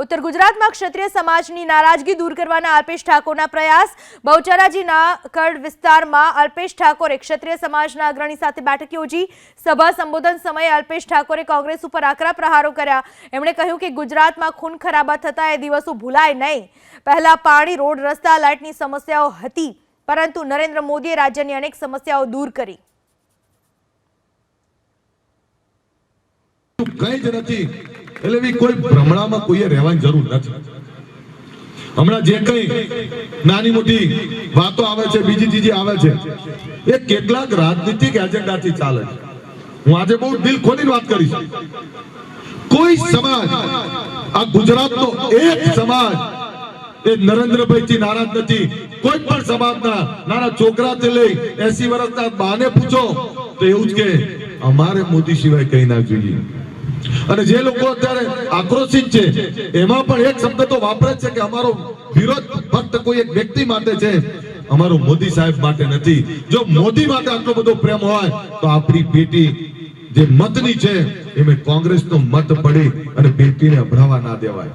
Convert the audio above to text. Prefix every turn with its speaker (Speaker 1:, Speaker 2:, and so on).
Speaker 1: ઉત્તર ગુજરાતમાં ક્ષત્રિય સમાજની નારાજગી દૂર કરવાના અલ્પેશ ઠાકોરના પ્રયાસ. બહુચરાજીના કડ વિસ્તારમાં અલ્પેશ ઠાકોરે ક્ષત્રિય સમાજના અગ્રણી સાથે બેઠક યોજી. સભા સંબોધન સમયે અલ્પેશ ઠાકોરે કોંગ્રેસ ઉપર આકરા પ્રહારો કર્યા. એમણે કહ્યું કે ગુજરાતમાં ખૂન ખરાબા થતા એ દિવસો ભૂલાય નહીં. પહેલા પાણી, રોડ, રસ્તા, લાઇટની સમસ્યાઓ હતી, પરંતુ નરેન્દ્ર મોદીએ રાજ્યની અનેક સમસ્યાઓ દૂર કરી.
Speaker 2: કઈ જ નથી. એટલે બી કોઈ ભ્રમણામાં કોઈએ રહેવાની જરૂર નથી. હમણાં જે કઈ નાની મોટી વાતો આવે છે, બીજી ત્રીજી આવે છે, એ કેટલાક રાજનીતિક એજન્ડાથી ચાલે છે. હું આજે બહુ દિલ ખોલીને વાત કરીશ. કોઈ સમાજ, આ ગુજરાતનો એક સમાજ, એ નરેન્દ્રભાઈ થી નારાજ નથી. કોઈ પણ સમાજના નાના છોકરા થી લઈ એસી વર્ષના બાને પૂછો, તો એવું જ કે, અમારે મોદી સિવાય કઈ ના જોઈએ. અને જે લોકો અત્યારે આક્રોશિત છે, એમાં પણ એક શબ્દ તો વાપરે છે કે અમારો વિરોધ ફક્ત કોઈ એક વ્યક્તિ માટે છે, અમારો મોદી સાહેબ માટે નથી. જો મોદી માટે આટલો બધો પ્રેમ હોય, તો આપણી પેટી જે મતની છે, એમાં કોંગ્રેસનો મત પડી અને પેટીને અભરાવા ના દેવાય.